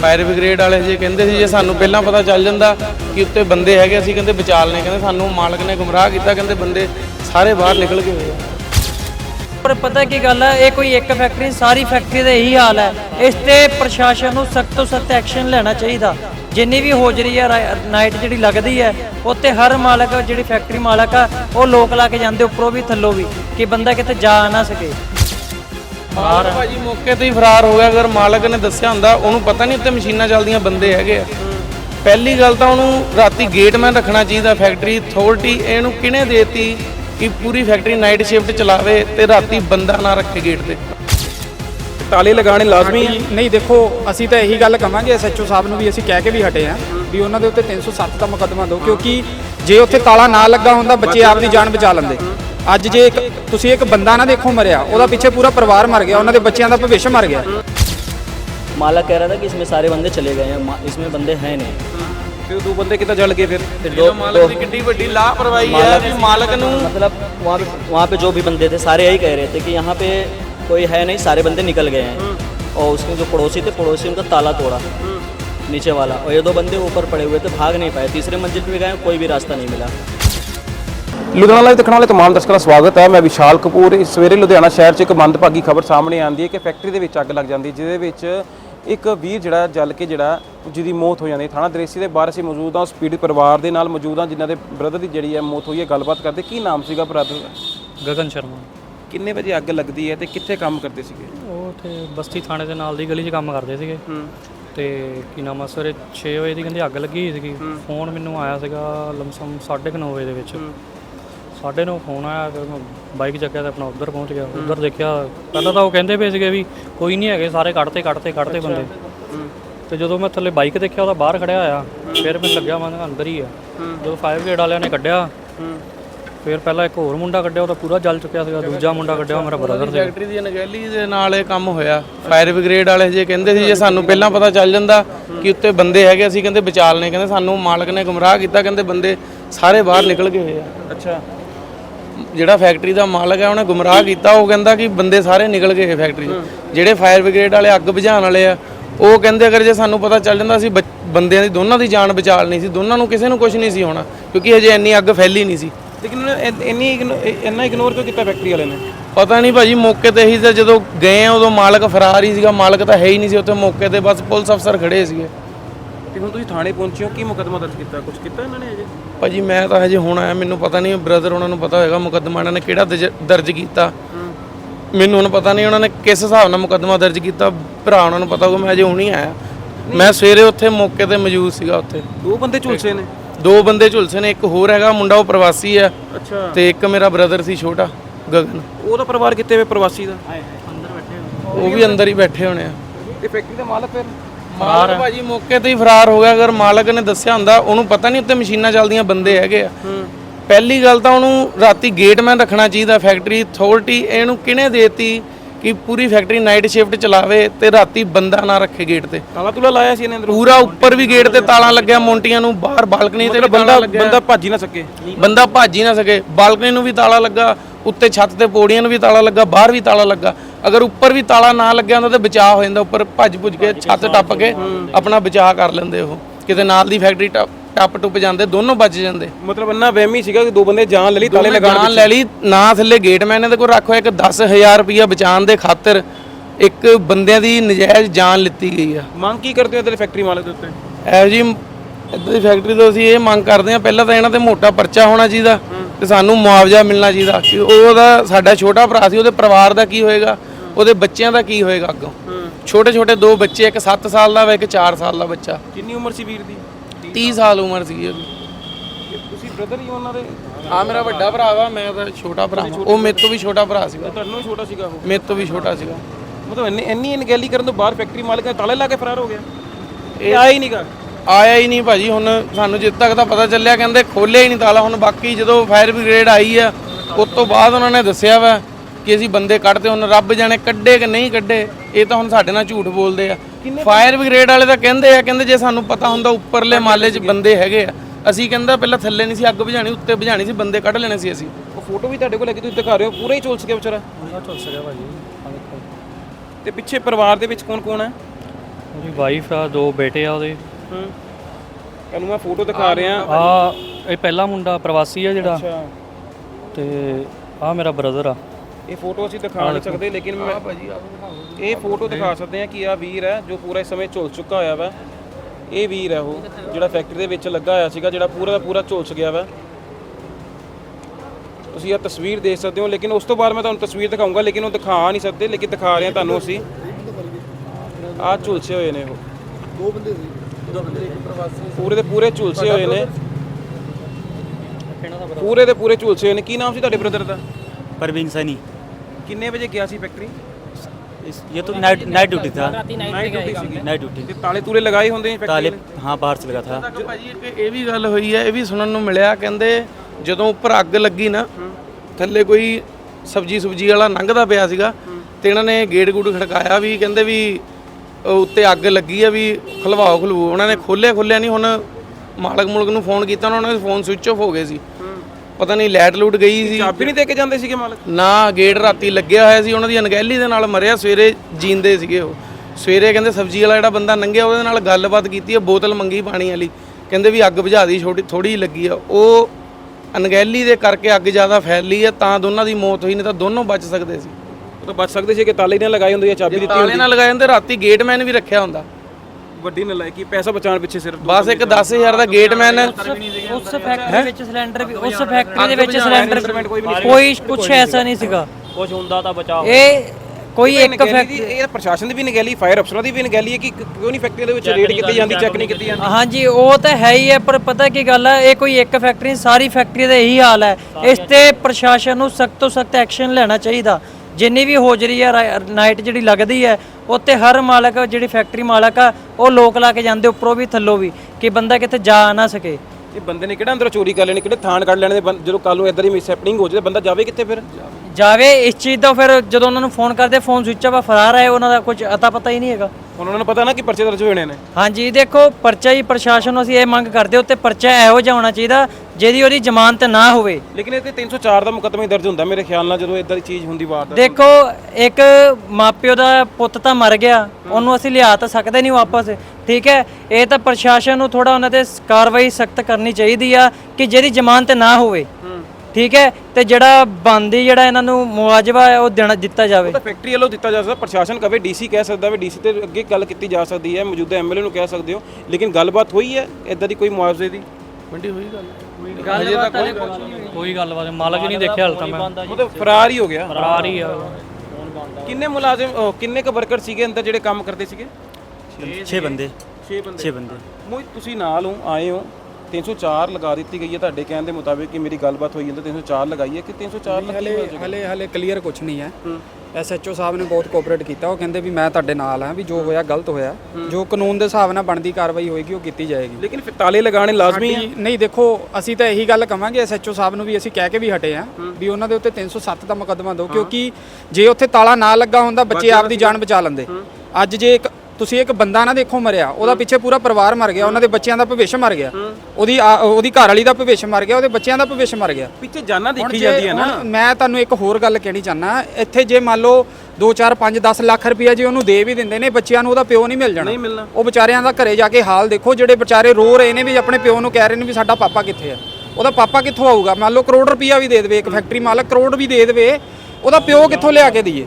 Fire brigade ਵਾਲੇ ਜੇ ਕਹਿੰਦੇ ਸੀ, ਜੇ ਸਾਨੂੰ ਪਹਿਲਾਂ ਪਤਾ ਚੱਲ ਜਾਂਦਾ ਕਿ ਉੱਤੇ ਬੰਦੇ ਹੈਗੇ ਅਸੀਂ ਕਹਿੰਦੇ ਬਚਾਲ ਨੇ, ਕਹਿੰਦੇ ਸਾਨੂੰ ਮਾਲਕ ਨੇ ਗੁੰਮਰਾਹ ਕੀਤਾ, ਕਹਿੰਦੇ ਬੰਦੇ ਸਾਰੇ ਬਾਹਰ ਨਿਕਲ ਗਏ ਹੋਏ ਪਰ ਪਤਾ ਕੀ ਗੱਲ ਹੈ ਇਹ ਕੋਈ ਇੱਕ ਫੈਕਟਰੀ, ਸਾਰੀ ਫੈਕਟਰੀ ਦਾ ਇਹੀ ਹਾਲ ਹੈ ਇਸ ਤੇ ਪ੍ਰਸ਼ਾਸਨ ਨੂੰ ਸਖਤ ਤੋਂ ਸਖਤ ਐਕਸ਼ਨ ਲੈਣਾ ਚਾਹੀਦਾ। ਜਿੰਨੀ ਵੀ ਹੋਜਰੀ ਹੈ ਨਾਈਟ ਜਿਹੜੀ ਲੱਗਦੀ ਹੈ ਉੱਤੇ ਹਰ ਮਾਲਕ, ਜਿਹੜੀ ਫੈਕਟਰੀ ਮਾਲਕ ਆ, ਉਹ ਲੋਕ ਲਾ ਕੇ ਜਾਂਦੇ, ਉੱਪਰੋਂ ਵੀ, ਥੱਲੋਂ ਵੀ, ਕਿ ਬੰਦਾ ਕਿਤੇ ਜਾ ਨਾ ਸਕੇ। ਮਾਲਕ ਭਾਜੀ ਮੌਕੇ ਤੇ ਹੀ ਫਰਾਰ ਹੋ ਗਿਆ। ਅਗਰ ਮਾਲਕ ਨੇ ਦੱਸਿਆ ਹੁੰਦਾ ਉਹਨੂੰ ਪਤਾ ਨਹੀਂ ਉੱਤੇ ਮਸ਼ੀਨਾਂ ਚੱਲਦੀਆਂ ਬੰਦੇ ਹੈਗੇ ਆ। ਪਹਿਲੀ ਗੱਲ ਤਾਂ ਉਹਨੂੰ ਰਾਤੀ ਗੇਟਮੈਨ ਰੱਖਣਾ ਚਾਹੀਦਾ ਫੈਕਟਰੀ ਅਥਾਰਟੀ ਇਹਨੂੰ ਕਿਹਨੇ ਦੇਤੀ ਕਿ ਪੂਰੀ ਫੈਕਟਰੀ ਨਾਈਟ ਸ਼ਿਫਟ ਚਲਾਵੇ ਤੇ ਰਾਤੀ ਬੰਦਾ ਨਾ ਰੱਖੇ ਗੇਟ ਤੇ? ਤਾਲੇ ਲਗਾਉਣੇ ਲਾਜ਼ਮੀ ਨਹੀਂ ਦੇਖੋ ਅਸੀਂ ਤਾਂ ਇਹੀ ਗੱਲ ਕਵਾਂਗੇ ਐਸਐਚਓ ਸਾਹਿਬ ਨੂੰ ਵੀ ਅਸੀਂ ਕਹਿ ਕੇ ਵੀ ਹਟੇ ਆ ਵੀ ਉਹਨਾਂ ਦੇ ਉੱਤੇ 307 ਦਾ ਮੁਕੱਦਮਾ ਦਿਓ ਕਿਉਂਕਿ ਜੇ ਉੱਥੇ ਤਾਲਾ ਨਾ ਲੱਗਾ ਹੁੰਦਾ ਬੱਚੇ ਆਪਦੀ ਜਾਨ ਬਚਾ ਲੈਂਦੇ ਅੱਜ ਜੇ ਇੱਕ ਤੁਸੀਂ ਇੱਕ ਬੰਦਾ ਨਾ ਦੇਖੋ ਮਰਿਆ ਉਹਦਾ ਪਿੱਛੇ ਪੂਰਾ ਪਰਿਵਾਰ ਮਰ ਗਿਆ ਉਹਨਾਂ ਦੇ ਬੱਚਿਆਂ ਦਾ ਭਵਿੱਖ ਮਰ ਗਿਆ माला कह रहा था कि इसमें सारे बंदे चले गए हैं मा- इसमें बंदे हैं नहीं ਫਿਰ ਦੋ ਬੰਦੇ ਕਿੱਦਾਂ ਜਲ ਗਏ ਫਿਰ फिर दो ਮਾਲਕ ਦੀ ਕਿੰਨੀ ਵੱਡੀ ਲਾਪਰਵਾਹੀ ਹੈ ਵੀ ਮਾਲਕ ਨੂੰ मतलब वहाँ पे वहाँ पे जो भी बंदे थे सारे यही कह रहे थे कि यहाँ पे कोई है नहीं सारे बंदे निकल गए हैं और उसके जो पड़ोसी थे पड़ोसी उनका ताला तोड़ा नीचे वाला और ये दो बंदे ऊपर पड़े हुए थे भाग नहीं पाए तीसरे मंजिल पे गए कोई भी रास्ता नहीं मिला ਲੁਧਿਆਣਾ ਲਾਈਵ ਦੇਖਣ ਵਾਲੇ ਤਮਾਮ ਦਰਸ਼ਕਾਂ ਦਾ ਸਵਾਗਤ ਹੈ ਮੈਂ ਵਿਸ਼ਾਲ ਕਪੂਰ ਇਸ ਸਵੇਰੇ ਲੁਧਿਆਣਾ ਸ਼ਹਿਰ 'ਚ ਇੱਕ ਮੰਦਭਾਗੀ ਖਬਰ ਸਾਹਮਣੇ ਆਉਂਦੀ ਹੈ ਕਿ ਫੈਕਟਰੀ ਦੇ ਵਿੱਚ ਅੱਗ ਲੱਗ ਜਾਂਦੀ ਹੈ, ਜਿਹਦੇ ਵਿੱਚ ਇੱਕ ਵੀਰ ਜਿਹੜਾ ਜਲ ਕੇ ਜਿਹੜਾ ਜਿਹਦੀ ਮੌਤ ਹੋ ਜਾਂਦੀ ਹੈ। ਥਾਣਾ ਦਰੇਸੀ ਦੇ ਬਾਹਰ ਅਸੀਂ ਮੌਜੂਦ ਹਾਂ ਉਸ ਪੀੜਿਤ ਪਰਿਵਾਰ ਦੇ ਨਾਲ ਮੌਜੂਦ ਹਾਂ ਜਿਨ੍ਹਾਂ ਦੇ ਬ੍ਰਦਰ ਦੀ ਜਿਹੜੀ ਹੈ ਮੌਤ ਹੋਈ ਹੈ ਗੱਲਬਾਤ ਕਰਦੇ ਕੀ ਨਾਮ ਸੀਗਾ ਬ੍ਰਦਰ ਦਾ ਗਗਨ ਸ਼ਰਮਾ ਕਿੰਨੇ ਵਜੇ ਅੱਗ ਲੱਗਦੀ ਹੈ ਤੇ ਕਿੱਥੇ ਕੰਮ ਕਰਦੇ ਸੀਗੇ ਉਹ ਉੱਥੇ ਬਸਤੀ ਥਾਣੇ ਦੇ ਨਾਲ ਦੀ ਗਲੀ 'ਚ ਕੰਮ ਕਰਦੇ ਸੀਗੇ ਤੇ ਕੀ ਨਾਮ ਆ ਸਵੇਰੇ 6 ਵਜੇ ਦੀ ਕਹਿੰਦੇ ਅੱਗ ਲੱਗੀ ਹੋਈ ਸੀਗੀ। ਫੋਨ ਮੈਨੂੰ ਆਇਆ ਸੀਗਾ ਲਮਸਮ 9:30 ਵਜੇ ਦੇ ਵਿੱਚ। ਸਾਢੇ ਨੂੰ ਫੋਨ ਆਇਆ ਫਿਰ ਮੈਂ ਬਾਈਕ ਚੱਕਿਆ ਤੇ ਆਪਣਾ ਉੱਧਰ ਪਹੁੰਚ ਗਿਆ। ਉੱਧਰ ਦੇਖਿਆ ਪਹਿਲਾਂ ਤਾਂ ਉਹ ਕਹਿੰਦੇ ਪਏ ਸੀਗੇ ਵੀ ਕੋਈ ਨਹੀਂ ਹੈਗੇ ਸਾਰੇ ਕੱਢਤੇ ਕੱਢਤੇ ਕੱਢਤੇ ਬੰਦੇ। ਤੇ ਜਦੋਂ ਮੈਂ ਥੱਲੇ ਬਾਈਕ ਦੇਖਿਆ ਉਹਦਾ ਬਾਹਰ ਖੜਿਆ ਹੋਇਆ। ਫਿਰ ਮੈਨੂੰ ਲੱਗਿਆ ਮੈਂ ਕਿਹਾ ਅੰਦਰ ਹੀ ਆ। ਜਦੋਂ ਫਾਇਰ ਬ੍ਰਿਗੇਡ ਵਾਲਿਆਂ ਨੇ ਕੱਢਿਆ ਫਿਰ ਪਹਿਲਾਂ ਇੱਕ ਹੋਰ ਮੁੰਡਾ ਕੱਢਿਆ ਉਹਦਾ ਪੂਰਾ ਜਲ ਚੁੱਕਿਆ ਸੀਗਾ ਦੂਜਾ ਮੁੰਡਾ ਕੱਢਿਆ ਉਹ ਮੇਰਾ ਬ੍ਰਦਰ ਸੀ ਫੈਕਟਰੀ ਦੀ ਅਣਗਹਿਲੀ ਦੇ ਨਾਲ ਇਹ ਕੰਮ ਹੋਇਆ। ਫਾਇਰ ਬ੍ਰਿਗੇਡ ਵਾਲੇ ਜੇ ਕਹਿੰਦੇ ਸੀ ਜੇ ਸਾਨੂੰ ਪਹਿਲਾਂ ਪਤਾ ਚੱਲ ਜਾਂਦਾ ਕਿ ਉੱਤੇ ਬੰਦੇ ਹੈਗੇ ਅਸੀਂ ਕਹਿੰਦੇ ਬਚਾਲ ਨੇ ਕਹਿੰਦੇ ਸਾਨੂੰ ਮਾਲਕ ਨੇ ਗੁੰਮਰਾਹ ਕੀਤਾ ਕਹਿੰਦੇ ਬੰਦੇ ਸਾਰੇ ਬਾਹਰ ਨਿਕਲ ਗਏ ਹੋਏ ਆ। ਅੱਛਾ। ਜਿਹੜਾ ਫੈਕਟਰੀ ਦਾ ਮਾਲਕ ਹੈ ਉਹਨੇ ਗੁੰਮਰਾਹ ਕੀਤਾ ਉਹ ਕਹਿੰਦਾ ਕਿ ਬੰਦੇ ਸਾਰੇ ਨਿਕਲ ਗਏ ਫੈਕਟਰੀ ਜਿਹੜੇ ਫਾਇਰ ਬ੍ਰਿਗੇਡ ਵਾਲੇ ਅੱਗ ਬੁਝਾਉਣ ਵਾਲੇ ਆ ਉਹ ਕਹਿੰਦੇ ਅਗਰ ਜੇ ਸਾਨੂੰ ਪਤਾ ਚੱਲ ਜਾਂਦਾ ਸੀ ਬੰਦਿਆਂ ਦੀ ਦੋਨਾਂ ਦੀ ਜਾਨ ਬਚਾ ਲੈਣੀ ਸੀ ਦੋਨਾਂ ਨੂੰ ਕਿਸੇ ਨੂੰ ਕੁਝ ਨਹੀਂ ਸੀ ਹੋਣਾ ਕਿਉਂਕਿ ਹਜੇ ਇੰਨੀ ਅੱਗ ਫੈਲੀ ਨਹੀਂ ਸੀ। ਲੇਕਿਨ ਉਹਨੇ ਇੰਨ- ਇੰਨੀ ਇਗਨੋ- ਇ- ਇੰਨਾ ਇਗਨੋਰ ਕਿਉਂ ਕੀਤਾ ਫੈਕਟਰੀ ਵਾਲੇ ਨੇ? ਪਤਾ ਨਹੀਂ ਭਾਜੀ ਮੌਕੇ ਤੇ ਹੀ ਜਦੋਂ ਗਏ ਆ ਉਦੋਂ ਮਾਲਕ ਫਰਾਰ ਹੀ ਸੀਗਾ ਮਾਲਕ ਤਾਂ ਹੈ ਹੀ ਨਹੀਂ ਸੀ ਉੱਥੇ ਮੌਕੇ ਤੇ ਬਸ ਪੁਲਿਸ ਅਫਸਰ ਖੜੇ ਸੀਗੇ। ਤੇ ਹੁਣ ਤੁਸੀਂ ਥਾਣੇ ਪਹੁੰਚੇ ਹੋ ਕੀ ਮੁਕੱਦਮਾ ਦਰਜ ਕੀਤਾ? ਕੁਝ ਕੀਤਾ ਇਹਨਾਂ ਨੇ ਅਜੇ ਭਾਜੀ ਮੈਂ ਤਾਂ ਹਜੇ ਹੁਣ ਆਇਆ ਮੈਨੂੰ ਪਤਾ ਨਹੀਂ ਬ੍ਰਦਰ ਉਹਨਾਂ ਨੂੰ ਪਤਾ ਹੋਏਗਾ ਮੁਕੱਦਮਾ ਇਹਨਾਂ ਨੇ ਕਿਹੜਾ ਦਰਜ- ਦਰਜ ਕੀਤਾ। ਮੈਨੂੰ ਹੁਣ ਪਤਾ ਨਹੀਂ ਉਹਨਾਂ ਨੇ ਕਿਸ ਹਿਸਾਬ ਨਾਲ ਮੁਕੱਦਮਾ ਦਰਜ ਕੀਤਾ ਭਰਾ ਉਹਨਾਂ ਨੂੰ ਪਤਾ ਹੋਊਗਾ ਮੈਂ ਹਜੇ ਹੁਣ ਹੀ ਆਇਆ। ਮੈਂ ਸਵੇਰੇ ਉੱਥੇ ਮੌਕੇ ਤੇ ਮੌਜੂਦ ਸੀਗਾ ਉੱਥੇ। ਦੋ ਬੰਦੇ ਝੁਲਸੇ ਨੇ। ਦੋ ਬੰਦੇ ਝੁਲਸੇ ਨੇ ਇੱਕ ਹੋਰ ਹੈਗਾ ਮੁੰਡਾ ਉਹ ਪ੍ਰਵਾਸੀ ਹੈ ਅੱਛਾ। ਤੇ ਇੱਕ ਮੇਰਾ ਬ੍ਰਦਰ ਸੀ ਛੋਟਾ ਗਗਨ। ਉਹਦਾ ਪਰਿਵਾਰ ਕਿੱਥੇ ਵੇ ਪ੍ਰਵਾਸੀ ਦਾ? ਉਹ ਵੀ ਅੰਦਰ ਹੀ ਬੈਠੇ ਹੋਣੇ ਆ। ਤੇ ਫੈਕਟਰੀ ਦਾ ਮਾਲਕ ਫਿਰ? ਮਾਲਕ ਭਾਜੀ ਮੌਕੇ ਤੇ ਹੀ ਫਰਾਰ ਹੋ ਗਿਆ। ਅਗਰ ਮਾਲਕ ਨੇ ਦੱਸਿਆ ਹੁੰਦਾ ਉਹਨੂੰ ਪਤਾ ਨਹੀਂ ਉੱਤੇ ਮਸ਼ੀਨਾਂ ਚੱਲਦੀਆਂ ਬੰਦੇ ਹੈਗੇ ਆ। ਪਹਿਲੀ ਗੱਲ ਤਾਂ ਉਹਨੂੰ ਰਾਤੀ ਗੇਟਮੈਨ ਰੱਖਣਾ ਚਾਹੀਦਾ ਫੈਕਟਰੀ ਅਥਾਰਟੀ ਇਹਨੂੰ ਕਿਹਨੇ ਦੇਤੀ? ਕਿ ਪੂਰੀ ਫੈਕਟਰੀ ਨਾਈਟ ਸ਼ਿਫਟ ਚਲਾਵੇ ਤੇ ਰਾਤੀ ਬੰਦਾ ਨਾ ਰੱਖੇ ਗੇਟ ਤੇ। ਤਾਲਾ ਤੁਲਾ ਲਾਇਆ ਸੀ ਇਹਨੇ ਅੰਦਰ? ਪੂਰਾ ਉੱਪਰ ਵੀ ਗੇਟ ਤੇ ਤਾਲਾ ਲੱਗਿਆ ਮੌਂਟੀਆਂ ਨੂੰ ਬਾਹਰ ਬਾਲਕਨੀ ਤੇ ਬੰਦਾ ਬੰਦਾ ਭੱਜ ਹੀ ਨਾ ਸਕੇ। ਬੰਦਾ ਭੱਜ ਹੀ ਨਾ ਸਕੇ। ਬਾਲਕਨੀ ਨੂੰ ਵੀ ਤਾਲਾ ਲੱਗਾ ਉੱਤੇ ਛੱਤ ਤੇ ਪੌੜੀਆਂ ਨੂੰ ਵੀ ਤਾਲਾ ਲੱਗਾ ਬਾਹਰ ਵੀ ਤਾਲਾ ਲੱਗਾ। ਅਗਰ ਉੱਪਰ ਵੀ ਤਾਲਾ ਨਾ ਲੱਗਿਆ ਹੁੰਦਾ ਤੇ ਬਚਾਅ ਹੋ ਜਾਂਦਾ ਉੱਪਰ ਭੱਜ ਭੁੱਜ ਕੇ ਛੱਤ ਟੱਪ ਕੇ ਆਪਣਾ ਬਚਾਅ ਕਰ ਲੈਂਦੇ ਉਹ। ਕਿਤੇ ਨਾਲ ਦੀ ਫੈਕਟਰੀ ਟੱਪ ਟੱਪ ਜਾਂਦੇ ਦੋਨੋਂ ਬਚ ਜਾਂਦੇ। ਮਤਲਬ ਇੰਨਾ ਵਹਿਮੀ ਸੀਗਾ ਕਿ ਦੋ ਬੰਦੇ ਜਾਨ ਲੈ ਲਈ ਤਾਲੇ ਲਗਾਉਣ ਜਾਨ ਲੈ ਲਈ ਨਾ ਥੱਲੇ ਗੇਟਮੈਨ ਤੇ ਕੋਈ ਰੱਖੋ ਇੱਕ 10000 ਰੁਪਇਆ ਬਚਾਉਣ ਦੇ ਖਾਤਰ ਇੱਕ ਬੰਦਿਆਂ ਦੀ ਨਜਾਇਜ਼ ਜਾਨ ਲਿੱਤੀ ਗਈ ਆ। ਮੰਗ ਕੀ ਕਰਦੇ ਹੋ ਤੇਰੇ ਫੈਕਟਰੀ ਮਾਲਕ ਦੇ ਉੱਤੇ? ਇਹੋ ਜੀ ਇੱਦਾਂ ਦੀ ਫੈਕਟਰੀ ਤੋਂ ਅਸੀਂ ਇਹ ਮੰਗ ਕਰਦੇ ਹਾਂ ਪਹਿਲਾਂ ਤਾਂ ਇਹਨਾਂ ਤੇ ਮੋਟਾ ਪਰਚਾ ਹੋਣਾ ਚਾਹੀਦਾ ਤੇ ਸਾਨੂੰ ਮੁਆਵਜ਼ਾ ਮਿਲਣਾ ਚਾਹੀਦਾ। ਕਿ ਉਹਦਾ ਸਾਡਾ ਛੋਟਾ ਭਰਾ ਸੀ ਉਹਦੇ ਪਰਿਵਾਰ ਦਾ ਕੀ ਹੋਏਗਾ ਉਹਦੇ ਬੱਚਿਆਂ ਦਾ ਕੀ ਹੋਏਗਾ ਅੱਗੋਂ। ਛੋਟੇ ਛੋਟੇ ਦੋ ਬੱਚੇ ਇੱਕ 7 ਸਾਲ ਦਾ ਵਾ ਇੱਕ 4 ਸਾਲ ਦਾ ਬੱਚਾ। ਕਿੰਨੀ ਉਮਰ ਸੀ ਵੀਰ ਦੀ? 30 ਸਾਲ ਉਮਰ ਸੀ ਉਹਦੀ। ਤੁਸੀਂ ਬ੍ਰਦਰ ਹੀ ਉਹਨਾਂ ਦੇ? ਆ ਮੇਰਾ ਵੱਡਾ ਭਰਾ ਵਾ ਮੈਂ ਤਾਂ ਛੋਟਾ ਭਰਾ ਵਾਂ। ਉਹ ਮੇਰੇ ਤੋਂ ਵੀ ਛੋਟਾ ਭਰਾ ਸੀਗਾ। ਤੁਹਾਨੂੰ ਵੀ ਛੋਟਾ ਸੀਗਾ ਉਹ। ਮੇਰੇ ਤੋਂ ਵੀ ਛੋਟਾ ਸੀਗਾ। ਮਤਲਬ ਇੰਨੀ ਇੰਨੀ ਅਣਗਹਿਲੀ ਕਰਨ ਤੋਂ ਬਾਅਦ ਫੈਕਟਰੀ ਮਾਲਕ ਨੇ ਤਾਲੇ ਲਾ ਕੇ ਫਰਾਰ ਹੋ ਗਿਆ। ਇਹ ਆਇਆ ਹੀ ਨਹੀਂਗਾ ਆਇਆ ਹੀ ਨਹੀਂ ਭਾਜੀ ਹੁਣ ਸਾਨੂੰ ਜਿੱਦ ਤੱਕ ਤਾਂ ਪਤਾ ਚੱਲਿਆ ਕਹਿੰਦੇ ਖੋਲਿਆ ਹੀ ਨਹੀਂ ਤਾਲਾ। ਹੁਣ ਬਾਕੀ ਜਦੋਂ ਫਾਇਰ ਬ੍ਰਿਗੇਡ ਆਈ ਆ ਉਸ ਤੋਂ ਬਾਅਦ ਉਹਨਾਂ ਨੇ ਦੱਸਿਆ ਵਾ ਕਿ ਅਸੀਂ ਬੰਦੇ ਕੱਢਦੇ ਹੁਣ ਰੱਬ ਜਾਣੇ ਕੱਢੇ ਕਿ ਨਹੀਂ ਕੱਢੇ ਇਹ ਤਾਂ ਹੁਣ ਸਾਡੇ ਨਾਲ ਝੂਠ ਬੋਲਦੇ ਆ। ਫਾਇਰ ਬ੍ਰਿਗੇਡ ਵਾਲੇ ਤਾਂ ਕਹਿੰਦੇ ਆ ਕਹਿੰਦੇ ਜੇ ਸਾਨੂੰ ਪਤਾ ਹੁੰਦਾ ਉੱਪਰਲੇ ਮਾਲੇ 'ਚ ਬੰਦੇ ਹੈਗੇ ਆ ਅਸੀਂ ਕਹਿੰਦਾ ਪਹਿਲਾਂ ਥੱਲੇ ਨਹੀਂ ਸੀ ਅੱਗ ਬੁਝਾਣੀ ਉੱਤੇ ਬੁਝਾਣੀ ਸੀ ਬੰਦੇ ਕੱਢ ਲੈਣੇ ਸੀ ਅਸੀਂ। ਉਹ ਫੋਟੋ ਵੀ ਤੁਹਾਡੇ ਕੋਲ ਲੱਗੀ ਤੁਸੀਂ ਦਿਖਾ ਰਹੇ ਹੋ ਪੂਰਾ ਹੀ ਝੁਲਸ ਗਿਆ ਵਿਚਾਰਾ। ਉਹਦਾ ਝੁਲਸ ਗਿਆ ਭਾਜੀ। ਤੇ ਪਿੱਛੇ ਪਰਿਵਾਰ ਦੇ ਵਿੱਚ ਕੌਣ ਕੌਣ ਹੈ? ਉਹਦੀ ਵਾਈਫ ਆ ਦੋ ਬੇਟੇ ਆ ਉਹਦੇ। ਹੂੰ। ਤੁਹਾਨੂੰ ਮੈਂ ਫੋਟੋ ਦਿਖਾ ਰਿਹਾ। ਆ ਇਹ ਪਹਿਲਾ ਮੁੰਡਾ ਪ੍ਰਵਾਸੀ ਆ ਜਿਹੜਾ। ਅੱਛਾ। ਤੇ ਆ ਮੇਰਾ ਬ੍ਰਦਰ ਆ। ਇਹ ਫੋਟੋ ਅਸੀਂ ਦਿਖਾ ਨਹੀਂ ਸਕਦੇ ਲੇਕਿਨ ਮੈਂ ਇਹ ਫੋਟੋ ਦਿਖਾ ਸਕਦੇ ਆ ਕਿ ਆ ਵੀਰ ਹੈ ਜੋ ਪੂਰਾ ਇਸ ਸਮੇਂ ਝੁਲਸ ਚੁੱਕਾ ਹੋਇਆ ਵਾ। ਇਹ ਵੀਰ ਹੈ ਉਹ ਜਿਹੜਾ ਫੈਕਟਰੀ ਦੇ ਵਿੱਚ ਲੱਗਾ ਹੋਇਆ ਸੀਗਾ ਜਿਹੜਾ ਪੂਰਾ ਦਾ ਪੂਰਾ ਝੁਲਸ ਗਿਆ ਵਾ। ਤੁਸੀਂ ਇਹ ਤਸਵੀਰ ਦੇਖ ਸਕਦੇ ਹੋ ਲੇਕਿਨ ਉਸ ਤੋਂ ਬਾਅਦ ਮੈਂ ਤੁਹਾਨੂੰ ਤਸਵੀਰ ਦਿਖਾਉਂਗਾ ਲੇਕਿਨ ਉਹ ਦਿਖਾ ਨਹੀਂ ਸਕਦੇ ਲੇਕਿਨ ਦਿਖਾ ਰਹੇ ਹਾਂ ਤੁਹਾਨੂੰ ਅਸੀਂ। ਆ ਝੁਲਸੇ ਹੋਏ ਨੇ ਉਹ। ਦੋ ਬੰਦੇ ਸੀ। ਦੋ ਬੰਦੇ ਇੱਕ ਪ੍ਰਵਾਸੀ ਪੂਰੇ ਦੇ ਪੂਰੇ ਝੁਲਸੇ ਹੋਏ ਨੇ। ਪੂਰੇ ਦੇ ਪੂਰੇ ਝੁਲਸੇ ਹੋਏ ਨੇ। ਕੀ ਨਾਮ ਸੀ ਤੁਹਾਡੇ ਬ੍ਰਦਰ ਦਾ? ਪਰਵੀਨ ਸੈਣੀ। ਕਿੰਨੇ ਵਜੇ ਗਿਆ ਸੀ ਫੈਕਟਰੀ इस ये तो नाइट नाइट ड्यूटी था ਨਾਈਟ ਡਿਊਟੀ ਸੀਗੀ नाइट ड्यूटी ਤੇ ਤਾਲੇ ਤੂਲੇ ਲਗਾਏ ਹੁੰਦੇ ਨੇ ताले ਫੈਕਟਰੀ हाँ बाहर से लगा था ਤੱਕ ਭਾਜੀ ਇੱਕ ਇਹ ਵੀ ਗੱਲ ਹੋਈ ਹੈ ਇਹ ਵੀ ਸੁਣਨ ਨੂੰ ਮਿਲਿਆ ਕਹਿੰਦੇ ਜਦੋਂ ਉੱਪਰ ਅੱਗ ਲੱਗੀ ਨਾ ਥੱਲੇ ਕੋਈ ਸਬਜੀ ਸੁਬਜੀ ਵਾਲਾ ਲੰਘਦਾ ਪਿਆ ਸੀਗਾ ਤੇ ਇਹਨਾਂ ਨੇ ਗੇਟ ਗੂਟ ਖੜਕਾਇਆ ਵੀ ਕਹਿੰਦੇ ਵੀ ਉਹ ਉੱਤੇ ਅੱਗ ਲੱਗੀ ਆ ਵੀ ਖਲਵਾਓ ਖਲਵੂ ਉਹਨਾਂ ਨੇ ਖੋਲਿਆ ਖੋਲਿਆ ਨਹੀਂ ਹੁਣ ਮਾਲਕ ਮੁਲਕ ਨੂੰ ਫੋਨ ਕੀਤਾ ਉਹਨਾਂ ਦੇ ਫੋਨ ਸਵਿਚ ਆਫ ਹੋ ਗਏ ਸੀ ਪਤਾ ਨਹੀਂ ਲਾਈਟ ਲੂਟ ਗਈ ਸੀ। ਚਾਬੀ ਨਹੀਂ ਦੇ ਕੇ ਜਾਂਦੇ ਸੀਗੇ ਮਾਲਕ? ਨਾ ਗੇਟ ਰਾਤੀ ਲੱਗਿਆ ਹੋਇਆ ਸੀ ਉਹਨਾਂ ਦੀ ਅਣਗਹਿਲੀ ਦੇ ਨਾਲ ਮਰਿਆ ਸਵੇਰੇ ਜੀਂਦੇ ਸੀਗੇ ਉਹ। ਸਵੇਰੇ ਕਹਿੰਦੇ ਸਬਜ਼ੀ ਵਾਲਾ ਜਿਹੜਾ ਬੰਦਾ ਲੰਘਿਆ ਉਹਦੇ ਨਾਲ ਗੱਲਬਾਤ ਕੀਤੀ ਹੈ ਬੋਤਲ ਮੰਗੀ ਪਾਣੀ ਵਾਲੀ। ਕਹਿੰਦੇ ਵੀ ਅੱਗ ਬੁਝਾ ਦੀ ਛੋਟੀ ਥੋੜੀ ਲੱਗੀ ਆ। ਉਹ ਅਣਗਹਿਲੀ ਦੇ ਕਰਕੇ ਅੱਗ ਜ਼ਿਆਦਾ ਫੈਲੀ ਹੈ ਤਾਂ ਦੋਨਾਂ ਦੀ ਮੌਤ ਹੋਈ ਨਹੀਂ ਤਾਂ ਦੋਨੋਂ ਬਚ ਸਕਦੇ ਸੀ। ਉਹ ਤਾਂ ਬਚ ਸਕਦੇ ਸੀ ਕਿ ਤਾਲੇ ਨਾਲ ਲਗਾਏ ਹੁੰਦੇ ਜਾਂ ਚਾਬੀ ਦਿੱਤੀ ਤਾਲੇ ਨਾਲ ਲਗਾਏ ਜਾਂਦੇ ਰਾਤੀ ਗੇਟਮੈਨ ਵੀ ਰੱਖਿਆ ਹੁੰਦਾ। ਵੱਡੀ ਨਲਾਇਕੀ ਪੈਸਾ ਬਚਾਉਣ ਪਿੱਛੇ ਸਿਰਫ ਬਸ ਇੱਕ 10000 ਦਾ ਗੇਟਮੈਨ ਉਸ ਫੈਕਟਰੀ ਵਿੱਚ ਸਿਲੰਡਰ ਵੀ ਉਸ ਫੈਕਟਰੀ ਦੇ ਵਿੱਚ ਸਿਲੰਡਰ ਕੋਈ ਕੁਝ ਐਸਾ ਨਹੀਂ ਸੀਗਾ। कुछ ਹੁੰਦਾ ਤਾਂ ਬਚਾਓ। ਇਹ ਕੋਈ ਇੱਕ ਫੈਕਟਰੀ ਇਹ ਪ੍ਰਸ਼ਾਸਨ ਦੀ ਵੀ ਨਗੈਲੀ ਫਾਇਰ ਅਫਸਰਾਂ ਦੀ ਵੀ ਨਗੈਲੀ ਹੈ ਕਿ ਕਿਉਂ ਨਹੀਂ ਫੈਕਟਰੀ ਦੇ ਵਿੱਚ ਰੇਡ ਕੀਤੀ ਜਾਂਦੀ ਚੈੱਕ ਨਹੀਂ ਕੀਤੀ ਜਾਂਦੀ? ਹਾਂਜੀ ਉਹ ਤਾਂ ਹੈ ਹੀ ਹੈ ਪਰ ਪਤਾ ਕੀ ਗੱਲ ਹੈ ਇਹ ਕੋਈ ਇੱਕ ਫੈਕਟਰੀ ਨਹੀਂ, ਸਾਰੀ ਫੈਕਟਰੀ ਦਾ ਇਹੀ ਹਾਲ ਹੈ। ਇਸ ਤੇ ਪ੍ਰਸ਼ਾਸਨ ਨੂੰ ਸਖਤ ਤੋਂ ਸਖਤ ਐਕਸ਼ਨ ਲੈਣਾ ਚਾਹੀਦਾ। ਜਿੰਨੀ ਵੀ ਹੋਜਰੀ ਹੈ ਨਾਈਟ ਜਿਹੜੀ ਲੱਗਦੀ ਹੈ ਉੱਤੇ ਹਰ ਮਾਲਕ ਜਿਹੜੀ ਫੈਕਟਰੀ ਮਾਲਕ ਆ ਉਹ ਲੋਕ ਲਾ ਕੇ ਜਾਂਦੇ ਉੱਪਰੋਂ ਵੀ ਥੱਲੋਂ ਵੀ ਕਿ ਬੰਦਾ ਕਿਤੇ ਜਾ ਨਾ ਸਕੇ। ਇਹ ਬੰਦੇ ਨੇ ਕਿਹੜਾ ਅੰਦਰ ਚੋਰੀ ਕਰ ਲੈਣੀ ਕਿਹੜੇ ਥਾਣ ਕੱਢ ਲੈਣੇ ਦੇ ਜਦੋਂ ਕੱਲ ਨੂੰ ਇਦਾਂ ਦੀ ਮਿਸ ਹੈਪਨਿੰਗ ਹੋ ਜਾਵੇ ਬੰਦਾ ਜਾਵੇ ਕਿੱਥੇ ਫਿਰ? ਜਾਵੇ ਇਸ ਚੀਜ਼ ਦਾ ਫਿਰ ਜਦੋਂ ਉਹਨਾਂ ਨੂੰ ਫੋਨ ਕਰਦੇ ਫੋਨ ਸਵਿਚ ਆਫ ਆ ਫਰਾਰ ਹੈ ਉਹਨਾਂ ਦਾ ਕੁਝ ਅਤਾ ਪਤਾ ਹੀ ਨਹੀਂ ਹੈਗਾ। ਹੁਣ ਉਹਨਾਂ ਨੂੰ ਪਤਾ ਨਾ ਕਿ ਪਰਚੇ ਦਰਜ ਹੋਣੇ ਨੇ ਹਾਂਜੀ ਦੇਖੋ ਪਰਚਾ ਹੀ ਪ੍ਰਸ਼ਾਸਨ ਨੂੰ ਅਸੀਂ ਇਹ ਮੰਗ ਕਰਦੇ ਉੱਤੇ ਪਰਚਾ ਇਹੋ ਜਿਹਾ ਹੋਣਾ ਚਾਹੀਦਾ ਜਿਹਦੀ ਉਹਦੀ ਜ਼ਮਾਨਤ ਨਾ ਹੋਵੇ। ਲੇਕਿਨ ਇਹ ਤੇ 304 ਦਾ ਮੁਕੱਦਮਾ ਹੀ ਦਰਜ ਹੁੰਦਾ ਮੇਰੇ ਖਿਆਲ ਨਾਲ ਜਦੋਂ ਇਦਾਂ ਦੀ ਚੀਜ਼ ਹੁੰਦੀ ਵਾਰਦਾਤ ਦੇਖੋ ਇੱਕ ਮਾਪਿਓ ਦਾ ਪੁੱਤ ਤਾਂ ਮਰ ਗਿਆ ਉਹਨੂੰ ਅਸੀਂ ਲਿਆ ਤਾਂ ਸਕਦੇ ਨਹੀਂ ਵਾਪਸ ਠੀਕ ਹੈ? ਇਹ ਤਾਂ ਪ੍ਰਸ਼ਾਸਨ ਨੂੰ ਥੋੜਾ ਉਹਨਾਂ ਤੇ ਕਾਰਵਾਈ ਸਖਤ ਕਰਨੀ ਚਾਹੀਦੀ ਆ ਕਿ ਜਿਹਦੀ ਜ਼ਮਾਨਤ ਨਾ ਹੋਵੇ। ਠੀਕ ਹੈ? ਤੇ ਜਿਹੜਾ ਬੰਦੀ ਜਿਹੜਾ ਇਹਨਾਂ ਨੂੰ ਮੁਆਵਜ਼ਾ ਹੈ ਉਹ ਦੇਣਾ ਦਿੱਤਾ ਜਾਵੇ। ਤਾਂ ਫੈਕਟਰੀ ਵੱਲੋਂ ਦਿੱਤਾ ਜਾ ਸਕਦਾ ਪ੍ਰਸ਼ਾਸਨ ਕਵੇ ਡੀਸੀ ਕਹਿ ਸਕਦਾ ਵੀ ਡੀਸੀ ਤੇ ਅੱਗੇ ਗੱਲ ਕੀਤੀ ਜਾ ਸਕਦੀ ਹੈ ਮੌਜੂਦਾ ਐਮਐਲਏ ਨੂੰ ਕਹਿ ਸਕਦੇ ਹੋ ਲੇਕਿਨ ਗੱਲਬਾਤ ਹੋਈ ਹੈ ਇਦਾਂ ਦੀ ਕੋਈ ਮੁਆਵਜ਼ੇ ਦੀ? ਮੰਡੀ ਹੋਈ ਗੱਲ? ਗੱਲਬਾਤ ਹਲੇ ਕੁਝ ਨਹੀਂ ਕੋਈ ਗੱਲਬਾਤ ਨਹੀਂ, ਮਾਲਕ ਹੀ ਨਹੀਂ ਦੇਖਿਆ ਹਾਲ ਤਾਂ ਮੈਂ। ਉਹ ਤਾਂ ਫਰਾਰ ਹੀ ਹੋ ਗਿਆ। ਫਰਾਰ ਹੀ ਆ। ਕਿੰਨੇ ਮੁਲਾਜ਼ਮ ਕਿੰਨੇ ਕੁ ਵਰਕਰ ਸੀਗੇ ਅੰਦਰ ਜਿਹੜੇ ਕੰਮ ਕਰਦੇ ਸੀਗੇ? 6 ਬੰਦੇ। 6 ਬੰਦੇ। ਮੋਹਿਤ ਤੁਸੀਂ ਨਾਲ ਹੋ ਆਏ ਹੋ। 304 ਲਗਾ ਦਿੱਤੀ ਗਈ ਹੈ ਤੁਹਾਡੇ ਕਹਿਣ ਦੇ ਮੁਤਾਬਿਕ ਕਿ ਮੇਰੀ ਗੱਲਬਾਤ ਹੋਈ ਹੈ ਤਾਂ 304 ਲਗਾਈ ਹੈ ਕਿ 304 ਲੱਗੀ ਹਲੇ ਹਲੇ ਹਲੇ ਕਲੀਅਰ ਕੁਝ ਨਹੀਂ ਹੈ। ਐਸਐਚਓ ਸਾਹਿਬ ਨੇ ਬਹੁਤ ਕੋਆਪਰੇਟ ਕੀਤਾ। ਉਹ ਕਹਿੰਦੇ ਵੀ ਮੈਂ ਤੁਹਾਡੇ ਨਾਲ ਹਾਂ ਵੀ ਜੋ ਹੋਇਆ ਗਲਤ ਹੋਇਆ। ਜੋ ਕਾਨੂੰਨ ਦੇ ਹਿਸਾਬ ਨਾਲ ਬਣਦੀ ਕਾਰਵਾਈ ਹੋਏਗੀ ਉਹ ਕੀਤੀ ਜਾਏਗੀ। ਲੇਕਿਨ ਫਿਰ ਤਾਲੇ ਲਗਾਉਣੇ ਲਾਜ਼ਮੀ ਹੈ? ਨਹੀਂ ਦੇਖੋ ਅਸੀਂ ਤਾਂ ਇਹੀ ਗੱਲ ਕਵਾਂਗੇ ਐਸਐਚਓ ਸਾਹਿਬ ਨੂੰ ਵੀ ਅਸੀਂ ਕਹਿ ਕੇ ਵੀ ਹਟੇ ਆ ਵੀ ਉਹਨਾਂ ਦੇ ਉੱਤੇ 307 ਦਾ ਮੁਕੱਦਮਾ ਦਿਓ। ਕਿਉਂਕਿ ਜੇ ਉੱਥੇ ਤਾਲਾ ਨਾ ਲੱਗਾ ਹੁੰਦਾ ਬੱਚੇ ਆਪਦੀ ਜਾਨ ਬਚਾ ਲੈਂਦੇ। ਅੱਜ ਜੇ ਇੱਕ ਤੁਸੀਂ ਇੱਕ ਬੰਦਾ ਨਾ ਦੇਖੋ ਮਰਿਆ ਉਹਦਾ ਪਿੱਛੇ ਪੂਰਾ ਪਰਿਵਾਰ ਮਰ ਗਿਆ ਉਹਨਾਂ ਦੇ ਬੱਚਿਆਂ ਦਾ ਭਵਿੱਖ ਮਰ ਗਿਆ ਉਹਦੀ ਆ- ਉਹਦੀ ਘਰ ਵਾਲੀ ਦਾ ਭਵਿੱਖ ਮਰ ਗਿਆ ਉਹਦੇ ਬੱਚਿਆਂ ਦਾ ਭਵਿੱਖ ਮਰ ਗਿਆ। ਪਿੱਛੇ ਜਾਨਾਂ ਹੁਣ ਦੇਖੀ ਜੇ- ਜਾਂਦੀ ਹੈ ਨਾ। ਹੁਣ ਮੈਂ ਤੁਹਾਨੂੰ ਇੱਕ ਹੋਰ ਗੱਲ ਕਹਿਣੀ ਚਾਹਨਾ ਇੱਥੇ ਜੇ ਮੰਨ ਲਓ 2 4 5 10 ਲੱਖ ਰੁਪਇਆ ਜੇ ਉਹਨੂੰ ਦੇ ਵੀ ਦਿੰਦੇ ਨੇ ਬੱਚਿਆਂ ਨੂੰ ਉਹਦਾ ਪਿਓ ਨਹੀਂ ਮਿਲ ਜਾਣਾ। ਨਹੀਂ ਮਿਲਣਾ। ਉਹ ਵਿਚਾਰਿਆਂ ਦਾ ਘਰੇ ਜਾ ਕੇ ਹਾਲ ਦੇਖੋ ਜਿਹੜੇ ਵਿਚਾਰੇ ਰੋ ਰਹੇ ਨੇ ਵੀ ਆਪਣੇ ਪਿਓ ਨੂੰ ਕਹਿ ਰਹੇ ਨੇ ਵੀ ਸਾਡਾ ਪਾਪਾ ਕਿੱਥੇ ਆ। ਉਹਦਾ ਪਾਪਾ ਕਿੱਥੋਂ ਆਊਗਾ? ਮੰਨ ਲਓ ਕਰੋੜ ਰੁਪਇਆ ਵੀ ਦੇ ਦੇਵੇ ਇੱਕ ਫੈਕਟਰੀ ਮਾਲਕ ਕਰੋੜ ਵੀ ਦੇ ਦੇਵੇ ਉਹਦਾ ਪਿਓ ਕਿੱਥੋਂ ਲਿਆ ਕੇ ਦਈਏ?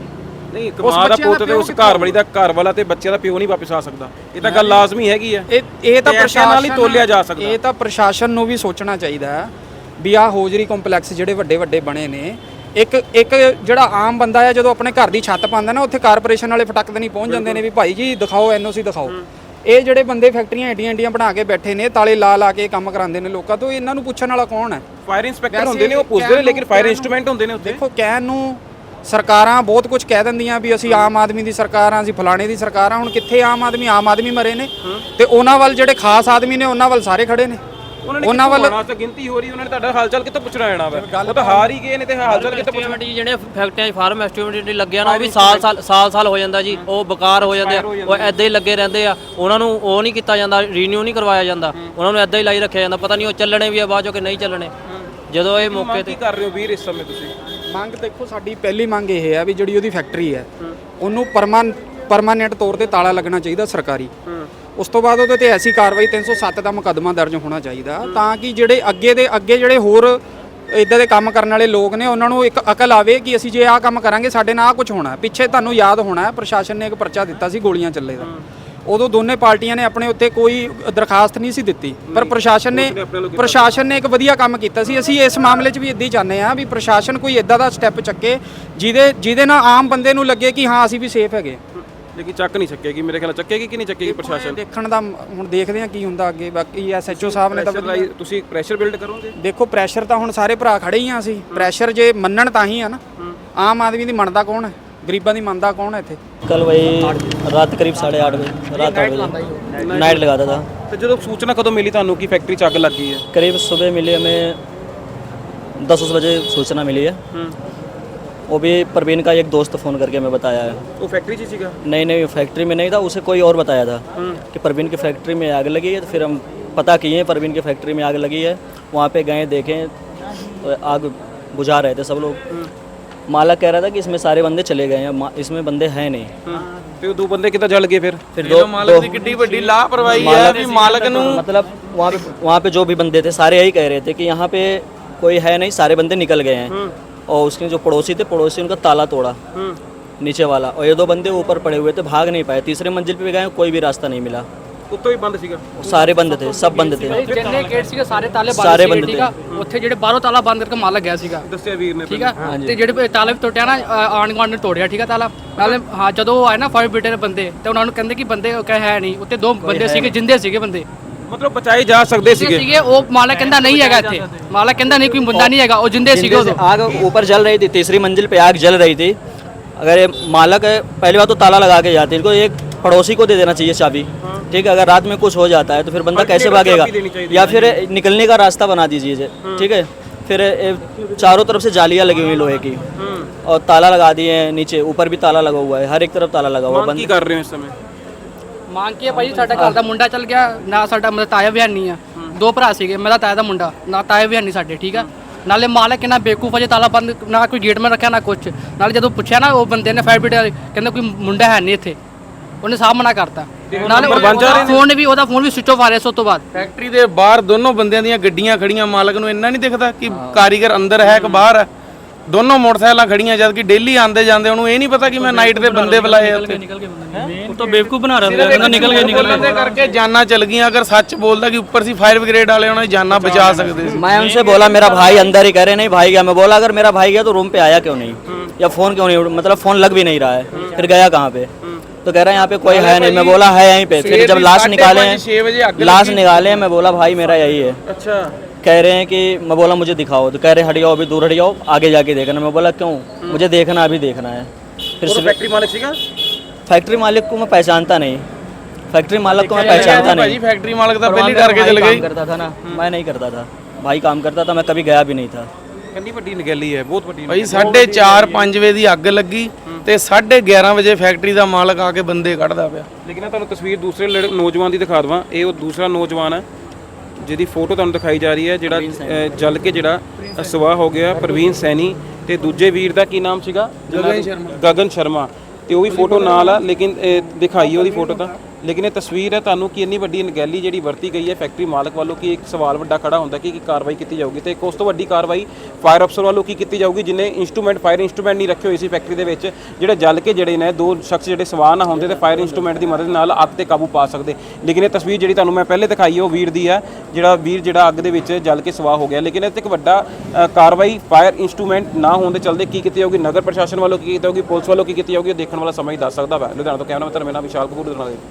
ਨਹੀਂ ਕਮਾਲ ਦਾ ਬੱਚਿਆਂ ਪੁੱਤ ਤੇ ਪਿਓ ਉਸ ਘਰ ਵਾਲੀ ਦਾ ਘਰ ਵਾਲਾ ਤੇ ਬੱਚਿਆਂ ਦਾ ਪਿਓ ਨਹੀਂ ਵਾਪਸ ਆ ਸਕਦਾ। ਇਹ ਤਾਂ ਗੱਲ ਲਾਜ਼ਮੀ ਹੈਗੀ ਆ ਇਹ ਇਹ ਤਾਂ ਐਸਿਆਂ ਨਾਲ ਹੀ ਪ੍ਰਸ਼ਾਸਨ ਤੋਲਿਆ ਜਾ ਸਕਦਾ। ਇਹ ਤਾਂ ਪ੍ਰਸ਼ਾਸਨ ਨੂੰ ਵੀ ਸੋਚਣਾ ਚਾਹੀਦਾ ਹੈ ਵੀ ਆਹ ਹੋਜਰੀ ਕੰਪਲੈਕਸ ਜਿਹੜੇ ਵੱਡੇ ਵੱਡੇ ਬਣੇ ਨੇ ਇੱਕ ਇੱਕ ਜਿਹੜਾ ਆਮ ਬੰਦਾ ਹੈ ਜਦੋਂ ਆਪਣੇ ਘਰ ਦੀ ਛੱਤ ਪਾਉਂਦਾ ਨਾ ਉੱਥੇ ਕਾਰਪੋਰੇਸ਼ਨ ਵਾਲੇ ਫਟਕ ਨਹੀਂ ਪਹੁੰਚ ਜਾਂਦੇ ਨੇ ਵੀ ਭਾਈ ਜੀ ਦਿਖਾਓ ਐਨਓਸੀ ਦਿਖਾਓ। ਇਹ ਜਿਹੜੇ ਬੰਦੇ ਫੈਕਟਰੀਆਂ ਏਡੀਆਂ ਏਡੀਆਂ ਬਣਾ ਕੇ ਬੈਠੇ ਨੇ ਤਾਲੇ ਲਾ ਲਾ ਕੇ ਕੰਮ ਕਰਾਉਂਦੇ ਨੇ ਲੋਕਾਂ ਤੋਂ ਇਹਨਾਂ ਨੂੰ ਪੁੱਛਣ ਵਾਲਾ ਕੌਣ ਹੈ? ਫਾਇਰ ਇੰਸਪੈਕਟਰ ਹੁੰਦੇ ਨੇ ਉਹ ਪੁੱਛਦੇ ਨੇ ਲੇਕਿਨ ਫਾਇਰ ਇੰਸਟਰੂਮੈਂਟ ਹੁੰਦੇ ਨੇ ਉੱਥੇ। ਦੇਖੋ ਕਹਿਣ ਨੂੰ ਸਰਕਾਰਾਂ ਬਹੁਤ ਕੁਝ ਕਹਿ ਦਿੰਦੀਆਂ ਵੀ ਅਸੀਂ ਆਮ ਆਦਮੀ ਦੀ ਸਰਕਾਰ ਆ ਅਸੀਂ ਫਲਾਣੇ ਦੀ ਸਰਕਾਰ ਆ ਹੁਣ ਕਿੱਥੇ ਆਮ ਆਦਮੀ? ਆਮ ਆਦਮੀ ਮਰੇ ਨੇ। ਤੇ ਉਹਨਾਂ ਵੱਲ ਜਿਹੜੇ ਖਾਸ ਆਦਮੀ ਨੇ ਉਹਨਾਂ ਵੱਲ ਸਾਰੇ ਖੜੇ ਨੇ। ਉਹਨਾਂ ਵੱਲ ਤਾਂ ਗਿਣਤੀ ਹੋ ਰਹੀ ਉਹਨਾਂ ਨੇ ਤੁਹਾਡਾ ਹਾਲਚਾਲ ਕਿੱਥੋਂ ਪੁੱਛਣਾ ਜਾਣਾ ਵਾ? ਉਹ ਤਾਂ ਹਾਰ ਹੀ ਗਏ ਨੇ ਤੇ ਹਾਲਚਾਲ ਕਿੱਥੋਂ ਪੁੱਛਣਾ? ਐਸਟੀਮੇਟ ਜਿਹੜੇ ਫੈਕਟਰੀਆਂ 'ਚ ਫਾਰਮ ਐਸਟੀਮੇਟ ਲੱਗਿਆ ਨਾ ਉਹ ਵੀ ਸਾਲ ਸਾਲ ਸਾਲ ਸਾਲ ਹੋ ਜਾਂਦਾ ਜੀ। ਉਹ ਬਕਾਰ ਹੋ ਜਾਂਦੇ ਆ। ਉਹ ਐਦਾਂ ਹੀ ਲੱਗੇ ਰਹਿੰਦੇ ਆ। ਉਹਨਾਂ ਨੂੰ ਉਹ ਨਹੀਂ ਕੀਤਾ ਜਾਂਦਾ ਰੀਨਿਊ ਨਹੀਂ ਕਰਵਾਇਆ ਜਾਂਦਾ। ਉਹਨਾਂ ਨੂੰ ਐਦਾਂ ਹੀ ਲਾਈ ਰੱਖਿਆ ਜਾਂਦਾ। ਪਤਾ ਨਹੀਂ ਉਹ ਚੱਲਣੇ ਵੀ ਆ ਬਾਅਦ ਚੋਂ ਕਿ ਨਹੀਂ ਚੱਲਣੇ। ਜਦੋਂ ਇਹ ਮੌਕੇ ਤੇ ਕੀ ਕਰ ਰਹੇ ਹੋ ਵੀਰ ਇਸ ਸਮੇਂ ਤੁਸੀਂ? ਮੰਗ ਦੇਖੋ, ਸਾਡੀ ਪਹਿਲੀ ਮੰਗ ਇਹ ਹੈ ਵੀ ਜਿਹੜੀ ਉਹਦੀ ਫੈਕਟਰੀ ਹੈ, ਉਹਨੂੰ ਪਰਮਾਨ ਪਰਮਾਨੈਂਟ ਤੌਰ ਤੇ ਤਾਲਾ ਲੱਗਣਾ ਚਾਹੀਦਾ ਸਰਕਾਰੀ। ਉਸ ਤੋਂ ਬਾਅਦ ਉਹਦੇ ਤੇ ਐਸੀ ਕਾਰਵਾਈ 307 ਦਾ ਮੁਕੱਦਮਾ ਦਰਜ ਹੋਣਾ ਚਾਹੀਦਾ, ਤਾਂ ਕਿ ਜਿਹੜੇ ਅੱਗੇ ਦੇ, ਅੱਗੇ ਜਿਹੜੇ ਹੋਰ ਇਦਾਂ ਦੇ ਕੰਮ ਕਰਨ ਵਾਲੇ ਲੋਕ ਨੇ, ਉਹਨਾਂ ਨੂੰ ਇੱਕ ਅਕਲ ਆਵੇ ਕਿ ਅਸੀਂ ਜੇ ਆਹ ਕੰਮ ਕਰਾਂਗੇ, ਸਾਡੇ ਨਾਲ ਆਹ ਕੁਝ ਹੋਣਾ ਪਿੱਛੇ ਤੁਹਾਨੂੰ ਯਾਦ ਹੋਣਾ ਪ੍ਰਸ਼ਾਸਨ ਨੇ ਇੱਕ ਪਰਚਾ ਦਿੱਤਾ ਸੀ ਗੋਲੀਆਂ ਚੱਲੇ ਦਾ। ਉਦੋਂ ਦੋਨੇ ਪਾਰਟੀਆਂ ਨੇ ਆਪਣੇ ਉੱਤੇ ਕੋਈ ਦਰਖਾਸਤ ਨਹੀਂ ਸੀ ਦਿੱਤੀ। ਪਰ ਪ੍ਰਸ਼ਾਸਨ ਨੇ ਪ੍ਰਸ਼ਾਸਨ ਨੇ ਇੱਕ ਵਧੀਆ ਕੰਮ ਕੀਤਾ ਸੀ। ਅਸੀਂ ਇਸ ਮਾਮਲੇ 'ਚ ਵੀ ਇਦਾਂ ਹੀ ਚਾਹੁੰਦੇ ਹਾਂ ਵੀ ਪ੍ਰਸ਼ਾਸਨ ਕੋਈ ਇਦਾਂ ਦਾ ਸਟੈਪ ਚੱਕੇ ਜਿਹਦੇ ਜਿਹਦੇ ਨਾਲ ਆਮ ਬੰਦੇ ਨੂੰ ਲੱਗੇ ਕਿ ਹਾਂ ਅਸੀਂ ਵੀ ਸੇਫ ਹੈਗੇ। ਲੇਕਿਨ ਚੱਕ ਨਹੀਂ ਸਕੇਗੀ ਮੇਰੇ ਖਿਆਲ ਚੱਕੇਗੀ ਕਿ ਨਹੀਂ ਚੱਕੇਗੀ ਪ੍ਰਸ਼ਾਸਨ? ਦੇਖਣ ਦਾ ਹੁਣ ਦੇਖਦੇ ਹਾਂ ਕੀ ਹੁੰਦਾ ਅੱਗੇ। ਬਾਕੀ ਐਸਐਚਓ ਸਾਹਿਬ ਨੇ ਤਾਂ ਤੁਸੀਂ ਪ੍ਰੈਸ਼ਰ ਬਿਲਡ ਕਰੋਗੇ? ਦੇਖੋ ਪ੍ਰੈਸ਼ਰ ਤਾਂ ਹੁਣ ਸਾਰੇ ਭਰਾ ਖੜੇ ਹੀ ਆ ਅਸੀਂ। ਪ੍ਰੈਸ਼ਰ ਜੇ ਮੰਨਣ ਤਾਂ ਹੀ ਆ ਨਾ। ਆਮ ਆਦਮੀ ਦੀ ਮੰਨਦਾ ਕੌਣ ਹੈ? ਗਰੀਬਾਂ ਦੀ ਮੰਨਦਾ ਕੌਣ ਹੈ ਇੱਥੇ कल वही रात करीब साढ़े आठ बजे रात आठ बजे नाइट लगाता था ਤੇ ਜਦੋਂ ਸੂਚਨਾ ਕਦੋਂ ਮਿਲੀ ਤੁਹਾਨੂੰ ਕਿ ਫੈਕਟਰੀ 'ਚ ਅੱਗ ਲੱਗੀ ਹੈ करीब सुबह मिली हमें दस उस बजे सूचना मिली है वो भी परवीन का एक दोस्त फ़ोन करके हमें बताया है ਉਹ ਫੈਕਟਰੀ 'ਚ ਹੀ ਸੀਗਾ नहीं नहीं फैक्ट्री में नहीं था उसे कोई और बताया था कि परवीन की फैक्ट्री में आग लगी है तो फिर हम पता किए परवीन की फैक्ट्री में आग लगी है वहाँ पे गए देखें तो आग बुझा रहे थे सब लोग मालक कह रहा था कि इसमें सारे बंदे चले गए हैं मा- इसमें बंदे हैं नहीं ਤੇ ਉਹ ਦੋ ਬੰਦੇ ਕਿੱਦਾਂ ਜਲ ਗਏ ਫਿਰ फिर ਦੋ दो ਮਾਲਕ ਦੀ ਕਿੱਡੀ ਵੱਡੀ ਲਾਪਰਵਾਹੀ ਹੈ ਵੀ ਮਾਲਕ ਨੂੰ मतलब वहाँ पे वहाँ पे जो भी बंदे थे सारे यही कह रहे थे कि यहाँ पे कोई है नहीं सारे बंदे निकल गए हैं और उसके जो पड़ोसी थे पड़ोसी उनका ताला तोड़ा नीचे वाला और ये दो बंदे ऊपर पड़े हुए थे भाग नहीं पाए तीसरे मंजिल पे भी गए कोई भी रास्ता नहीं मिला ਉੱਤੋਂ ਹੀ ਬੰਦ ਸੀਗਾ वो सारे बंद थे सब बंद थे ਜਿੰਨੇ ਗੇਟ ਸੀਗੇ ਸਾਰੇ ਤਾਲੇ ਬੰਦ ਸਾਰੇ ਸੀਗੇ ਬੰਦ ਠੀਕ ਆ ਉੱਥੇ ਜਿਹੜੇ ਬਾਹਰੋਂ ਤਾਲਾ ਬੰਦ ਕਰਕੇ ਮਾਲਕ ਗਿਆ ਸੀਗਾ ਦੱਸਿਆ ਵੀਰ ਨੇ ਠੀਕ ਆ ਤੇ ਜਿਹੜੇ ਤਾਲੇ ਵੀ ਟੁੱਟਿਆ ਨਾ ਅ, ਆਂਢ ਗੁਆਂਢ ਨੇ ਤੋੜਿਆ ਠੀਕ ਆ ਤਾਲਾ ਨਾਲੇ ਹਾਂ ਜਦੋਂ ਉਹ ਆਏ ਨਾ ਫਾਇਰ ਬ੍ਰਿਗੇਡ ਦੇ ਬੰਦੇ ਤੇ ਉਹਨਾਂ ਨੂੰ ਕਹਿੰਦੇ ਕਿ ਬੰਦੇ ਉਹ ਕਹੇ ਹੈ ਨਹੀਂ ਉੱਤੇ ਦੋ ਬੰਦੇ ਸੀਗੇ ਜਿੰਦੇ ਸੀਗੇ ਬੰਦੇ ਮਤਲਬ ਬਚਾਏ ਜਾ ਸਕਦੇ ਜਿੰਦੇ ਸੀਗੇ ਸੀਗੇ ਉਹ ਮਾਲਕ ਕਹਿੰਦਾ ਨਹੀਂ ਹੈਗਾ ਇੱਥੇ ਮਾਲਕ ਕਹਿੰਦਾ ਨਹੀਂ ਕੋਈ ਬੰਦਾ ਨਹੀਂ ਹੈਗਾ ਉਹ ਜਿੰਦੇ ਸੀਗੇ जिंदे से ਉਦੋਂ आग ऊपर जल रही थी तीसरी मंजिल पे आग जल रही थी अगर ये मालक है पहली बात तो ताला लगा के जाते इनको एक पड़ोसी को दे देना चाहिए चाबी ठीक है अगर रात में कुछ हो जाता है तो फिर बंदा कैसे भागेगा या फिर निकलने का रास्ता बना दीजिए ठीक है फिर ये चारों तरफ से जालियाँ लगी हुई लोहे की और ताला लगा दिए हैं नीचे ऊपर भी ताला लगा हुआ है हर एक तरफ ताला लगा हुआ है ਕੀ बंद ਕਰ ਰਹੇ ਹੋ ਇਸ ਸਮੇਂ ਮੰਗ ਕੇ ਭਾਈ ਸਾਡਾ ਘਰ ਦਾ ਮੁੰਡਾ ਚੱਲ ਗਿਆ ਨਾ ਸਾਡਾ ਮਤਲਬ ਤਾਇਆ ਵੀ ਹੈ ਨਹੀਂ ਆ ਦੋ ਭਰਾ ਸੀਗੇ ਮੇਰਾ ਤਾਇਆ ਦਾ ਮੁੰਡਾ ਨਾ ਤਾਇਆ ਵੀ ਹੈ ਨਹੀਂ ਸਾਡੇ ਠੀਕ ਆ ਨਾਲੇ ਮਾਲਕ ਕਿੰਨਾ ਬੇਕੂਫ ਅਜੇ ਤਾਲਾ ਬੰਦ ਨਾ ਕੋਈ ਗੇਟ ਮੈਂ ਰੱਖਿਆ ਨਾ ਕੁਛ ਨਾਲੇ ਜਦੋਂ ਪੁੱਛਿਆ ਨਾ ਉਹ ਬੰਦੇ ਨੇ ਫਾਇਰ ਬ੍ਰਿਗੇਡ ਕਹਿੰਦਾ ਕੋਈ ਮੁੰਡਾ ਹੈ ਨਹੀਂ ਇੱਥੇ ਉਹਨੇ ਸਾਹ ਮਨਾ ਕਰਤਾ ਨਾਲੇ ਫੋਨ ਵੀ ਉਹਦਾ ਫੋਨ ਵੀ ਸਵਿਚ ਆਫ ਆ ਰਿਹਾ ਸੀ ਉਸ ਤੋਂ ਬਾਅਦ ਫੈਕਟਰੀ ਦੇ ਬਾਹਰ ਦੋਨੋਂ ਬੰਦਿਆਂ ਦੀਆਂ ਗੱਡੀਆਂ ਖੜੀਆਂ ਮਾਲਕ ਨੂੰ ਇੰਨਾ ਨਹੀਂ ਦਿਖਦਾ ਕਿ ਕਾਰੀਗਰ ਅੰਦਰ ਹੈ ਕਿ ਬਾਹਰ ਹੈ ਦੋਨੋਂ ਮੋਟਰਸਾਈਕਲਾਂ ਖੜੀਆਂ ਜਦ ਕਿ ਡੇਲੀ ਆਂਦੇ ਜਾਂਦੇ ਉਹਨੂੰ ਇਹ ਨਹੀਂ ਪਤਾ ਕਿ ਮੈਂ ਨਾਈਟ ਦੇ ਬੰਦੇ ਬੁਲਾਏ ਆ ਉੱਥੇ ਉਹ ਤਾਂ ਬੇਵਕੂਫ ਬਣਾ ਰਹੇ ਨੇ ਕਹਿੰਦਾ ਨਿਕਲ ਗਏ ਨਿਕਲ ਬੋਲਣ ਦੇ ਕਰਕੇ ਜਾਨਾਂ ਚਲ ਗਈਆਂ ਅਗਰ ਸੱਚ ਬੋਲਦਾ ਕਿ ਉੱਪਰ ਸੀ ਫਾਇਰ ਬ੍ਰਿਗੇਡ ਵਾਲੇ ਉਹਨਾਂ ਦੀ ਜਾਨਾਂ ਬਚਾ ਸਕਦੇ ਸੀ मैं उनसे बोला मेरा भाई अंदर ही कह रहे नहीं भाई गया मैं बोला अगर मेरा भाई गया तो रूम पे आया क्यों नहीं या फोन क्यों नहीं मतलब फोन लग भी नहीं रहा है फिर गया कहाँ पे तो कह रहा है यहाँ पे कोई है नहीं मैं बोला है यहीं पे फिर जब लाश निकाले छह बजे हैं लाश निकाले हैं मैं बोला भाई मेरा यही है ਅੱਛਾ कह रहे हैं कि मैं बोला मुझे दिखाओ तो कह रहे हैं हट जाओ अभी दूर हट जाओ आगे जाके देखना मैं बोला क्यों मुझे देखना अभी देखना है फिर ਉਹ ਫੈਕਟਰੀ ਮਾਲਕ ਸੀਗਾ फैक्ट्री मालिक को मैं पहचानता नहीं फैक्ट्री मालिक को मैं पहचानता ਭਾਜੀ नहीं ਫੈਕਟਰੀ ਮਾਲਕ ਤਾਂ ਪਹਿਲੀ ਡਰ ਕੇ भाई ਚਲ काम ਗਈ करता था ना मैं नहीं करता था भाई काम करता था मैं कभी गया भी नहीं था ਕਿੰਨੀ ਵੱਡੀ ਨਗੈਲੀ ਹੈ ਬਹੁਤ ਵੱਡੀ ਭਾਈ 4:30 5 ਵਜੇ ਦੀ ਅੱਗ ਲੱਗੀ ਤੇ 11:30 ਵਜੇ ਫੈਕਟਰੀ ਦਾ ਮਾਲਕ ਆ ਕੇ ਬੰਦੇ ਕੱਢਦਾ ਪਿਆ। ਲੇਕਿਨ ਮੈਂ ਤੁਹਾਨੂੰ ਤਸਵੀਰ ਦੂਸਰੇ ਲੜ- ਨੌਜਵਾਨ ਦੀ ਦਿਖਾ ਦਵਾਂ। ਇਹ ਉਹ ਦੂਸਰਾ ਨੌਜਵਾਨ ਹੈ ਜਿਹਦੀ ਫੋਟੋ ਤੁਹਾਨੂੰ ਦਿਖਾਈ ਜਾ ਰਹੀ ਹੈ ਜਿਹੜਾ ਅ, ਜਲ ਕੇ ਜਿਹੜਾ ਸਵਾਹ ਹੋ ਗਿਆ ਪ੍ਰਵੀਨ ਸੈਣੀ ਤੇ ਦੂਜੇ ਵੀਰ ਦਾ ਕੀ ਨਾਮ ਸੀਗਾ? ਗਗਨ ਸ਼ਰਮਾ। ਗਗਨ ਸ਼ਰਮਾ। ਤੇ ਉਹ ਵੀ ਫੋਟੋ ਨਾਲ ਆ ਲੇਕਿਨ ਦਿਖਾਈ ਉਹਦੀ ਫੋਟੋ ਤਾਂ। ਲੇਕਿਨ ਇਹ ਤਸਵੀਰ ਹੈ ਤੁਹਾਨੂੰ ਕਿ ਇੰਨੀ ਵੱਡੀ ਨਗੈਲੀ ਜਿਹੜੀ ਵਰਤੀ ਗਈ ਹੈ ਫੈਕਟਰੀ ਮਾਲਕ ਵੱਲੋਂ ਕਿ ਇੱਕ ਸਵਾਲ ਵੱਡਾ ਖੜਾ ਹੁੰਦਾ ਕਿ ਕੀ ਕਾਰਵਾਈ ਕੀਤੀ ਜਾਊਗੀ ਤੇ ਇੱਕ ਉਸ ਤੋਂ ਵੱਡੀ ਕਾਰਵਾਈ ਫਾਇਰ ਅਫਸਰ ਵੱਲੋਂ ਕੀ ਕੀਤੀ ਜਾਊਗੀ ਜਿਨੇ ਇਨਸਟਰੂਮੈਂਟ ਫਾਇਰ ਇਨਸਟਰੂਮੈਂਟ ਨਹੀਂ ਰੱਖੇ ਹੋਏ ਸੀ ਫੈਕਟਰੀ ਦੇ ਵਿੱਚ, ਜਿਹੜੇ ਜਲ ਕੇ ਜਿਹੜੇ ਨੇ, ਦੋ ਸ਼ਖਸ ਜਿਹੜੇ ਸਵਾਰ ਨਾ ਹੁੰਦੇ ਤੇ ਫਾਇਰ ਇਨਸਟਰੂਮੈਂਟ ਦੀ ਮਦਦ ਨਾਲ ਅੱਗ ਤੇ ਕਾਬੂ ਪਾ ਸਕਦੇ। ਲੇਕਿਨ ਇਹ ਤਸਵੀਰ ਜਿਹੜੀ ਤੁਹਾਨੂੰ ਮੈਂ ਪਹਿਲੇ ਦਿਖਾਈ ਉਹ ਵੀਰ ਦੀ ਹੈ, ਜਿਹੜਾ ਵੀਰ ਜਿਹੜਾ ਅੱਗ ਦੇ ਵਿੱਚ ਜਲ ਕੇ ਸਵਾਹ ਹੋ ਗਿਆ। ਲੇਕਿਨ ਇਹ ਤੇ ਇੱਕ ਵੱਡਾ ਕਾਰਵਾਈ ਫਾਇਰ ਇਨਸਟਰੂਮੈਂਟ ਨਾ ਹੋਣ ਦੇ ਚਲਦੇ ਕੀ ਕੀਤੀ ਜਾਊਗੀ? ਨਗਰ ਪ੍ਰਸ਼ਾਸਨ ਵੱਲੋਂ ਕੀ ਕੀਤਾ ਜਾਊਗੀ? ਪੁਲਿਸ ਵੱਲੋਂ ਕੀ ਕੀਤੀ ਜਾਊਗੀ? ਇਹ ਦੇਖਣ ਵਾਲਾ ਸਮਾਂ ਹੀ ਦੱਸ ਸਕਦਾ ਹੈ ਲੁਧਿਆਣਾ ਤੋਂ ਕੈਮਰਾ ਮੈਂ ਧਰਮੇ ਵਿਸ਼ਾਲ ਕਪੂਰ, ਲੁਧਿਆਣਾ